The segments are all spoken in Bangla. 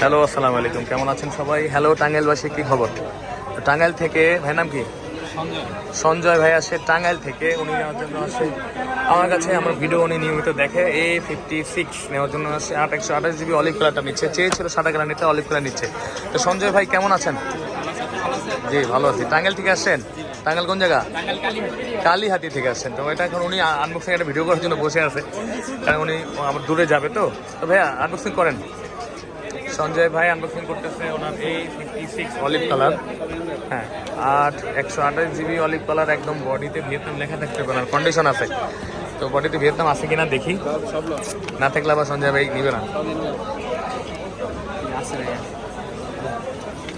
হ্যালো আসসালামু আলাইকুম। কেমন আছেন সবাই? হ্যালো টাঙ্গাইলবাসী কি খবর? তো টাঙ্গাইল থেকে ভাই নাম কি? সঞ্জয়। ভাই আসে টাঙ্গাইল থেকে। উনি নেওয়ার জন্য আসে। আমার কাছে আমার ভিডিও উনি নিয়মিত দেখে। এ ফিফটি সিক্স নেওয়ার জন্য আসে। আট একশো আঠাশ জিবি অলিভ কালারটা নিচ্ছে। চেয়েছিল সাদা কালার নিতে অলিভ কালার নিচ্ছে। তো সঞ্জয় ভাই কেমন আছেন? জি ভালো আছি। টাঙ্গাইল থেকে আসছেন? টাঙ্গাইল কোন জায়গা? কালীহাতি থেকে আসছেন। তো এটা এখন উনি আনবক্সিং একটা ভিডিও করার জন্য বসে আছে। কারণ উনি আবার দূরে যাবে তো। তো ভাইয়া আনবক্সিং করেন। সঞ্জয় ভাই আনবক্সিং করতেছে ওনার এই ফিফটি সিক্স অলিভ কালার হ্যাঁ আর একশো আঠাশ জিবি অলিভ কালার একদম বডিতে ভিয়েতনাম লেখা থাকতে পারে কন্ডিশন আছে। তো বডিতে ভিয়েতনাম আছে কিনা দেখি। না থাকলে আবার সঞ্জয় ভাই নিবে না।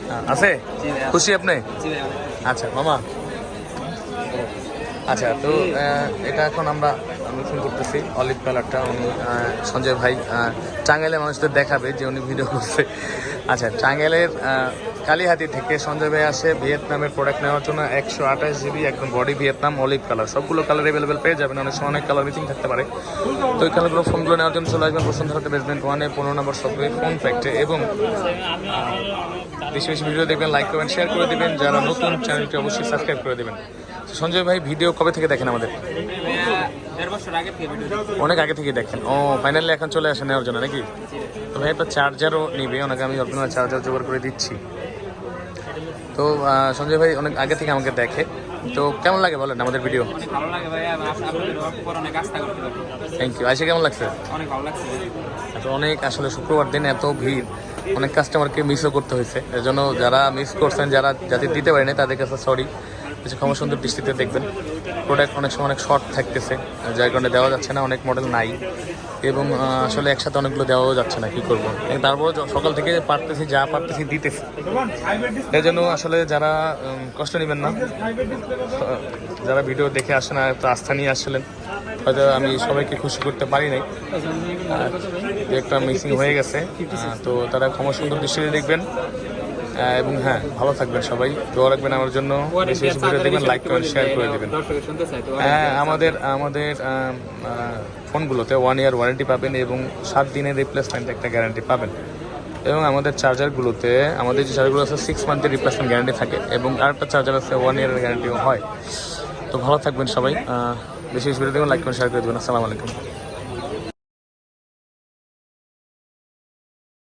হ্যাঁ, আছে? খুশি আপনি? আচ্ছা মামা। আচ্ছা তো এটা এখন আমরা আনবক্সিং করতেছি। অলিভ কালারটা উনি সঞ্জয় ভাই টাঙ্গাইলের মানুষদের দেখাবে যে উনি ভিডিও করছে। আচ্ছা টাঙ্গাইলের কালীহাতি থেকে সঞ্জয় ভাই আসে ভিয়েতনামের প্রোডাক্ট নেওয়ার জন্য একশো আঠাশ জিবি একদম বডি ভিয়েতনাম অলিভ কালার সবগুলো কালার অ্যাভেলেবেল পেয়ে যাবেন, অনেক সময় অনেক কালার মিসিং থাকতে পারে। তো ওই কালারগুলো ফোনগুলো নেওয়ার জন্য চলে আসবেন বসুন্ধরাতে বেসমেন্ট ওয়ানে পনেরো নম্বর সবে ফোন ফ্যাক্টে এবং বেশি বেশি ভিডিও দেখবেন লাইক করবেন শেয়ার করে দেবেন। যারা নতুন চ্যানেলটি অবশ্যই সাবস্ক্রাইব করে দেবেন। সঞ্জয় ভাই ভিডিও কবে থেকে দেখেন আমাদের? দেড় বছর আগে থেকে অনেক আগে থেকে দেখেন। ও ফাইনালি এখন চলে আসে নেওয়ার জন্য নাকি? তো ভাই একটা চার্জারও নিবে ওনাকে আমি অরিজিনাল চার্জার জোগাড় করে দিচ্ছি। তো সঞ্জয় ভাই অনেক আগে থেকে আমাকে দেখে। তো কেমন লাগে বলেন আমাদের ভিডিও ভালো লাগে ভাই আমি আস- আপনাদের উপর অনেক আস্থা করতে থ্যাংক ইউ আইসে কেমন লাগছে? অনেক ভালো লাগছে অনেক আসলে শুক্রবার দিন এত ভিড় অনেক কাস্টমারকে মিসও করতে হয়েছে। এর জন্য যারা মিস করছেন যারা যাদের দিতে পারেনি তাদের কাছে সরি কিছু ক্ষমা সুন্দর দৃষ্টিতে দেখবেন। প্রোডাক্ট অনেক সময় অনেক শর্ট থাকতেছে যার কারণে দেওয়া যাচ্ছে না, অনেক মডেল নাই। এবং আসলে একসাথে অনেকগুলো দেওয়াও যাচ্ছে না, কী করব? তারপর সকাল থেকে পারতেছি, যা পারতেছি দিতেছি। এর জন্য আসলে যারা কষ্ট নেবেন না যারা ভিডিও দেখে আসেন আর আস্থা নিয়ে আসছিলেন হয়তো আমি সবাইকে খুশি করতে পারি নাই। একটা মিসিং হয়ে গেছে তো তারা ক্ষমা সুন্দর দৃষ্টিতে দেখবেন। এবং হ্যাঁ ভালো থাকবেন সবাই। দোয়া রাখবেন আমার জন্য। বেশি বেশি দেখবেন লাইক করেন শেয়ার করে দেবেন। হ্যাঁ আমাদের আমাদের ফোনগুলোতে ওয়ান ইয়ার ওয়ারেন্টি পাবেন এবং সাত দিনের রিপ্লেসমেন্ট একটা গ্যারান্টি পাবেন। এবং আমাদের চার্জারগুলোতে আমাদের যে চার্জারগুলো আছে সিক্স মান্থের রিপ্লেসমেন্ট গ্যারান্টি থাকে এবং আরেকটা চার্জার আছে ওয়ান ইয়ারের গ্যারান্টিও হয়। তো ভালো থাকবেন সবাই। বেশি বেশি দেখবেন লাইক করে শেয়ার করে দেবেন। আসসালামু আলাইকুম।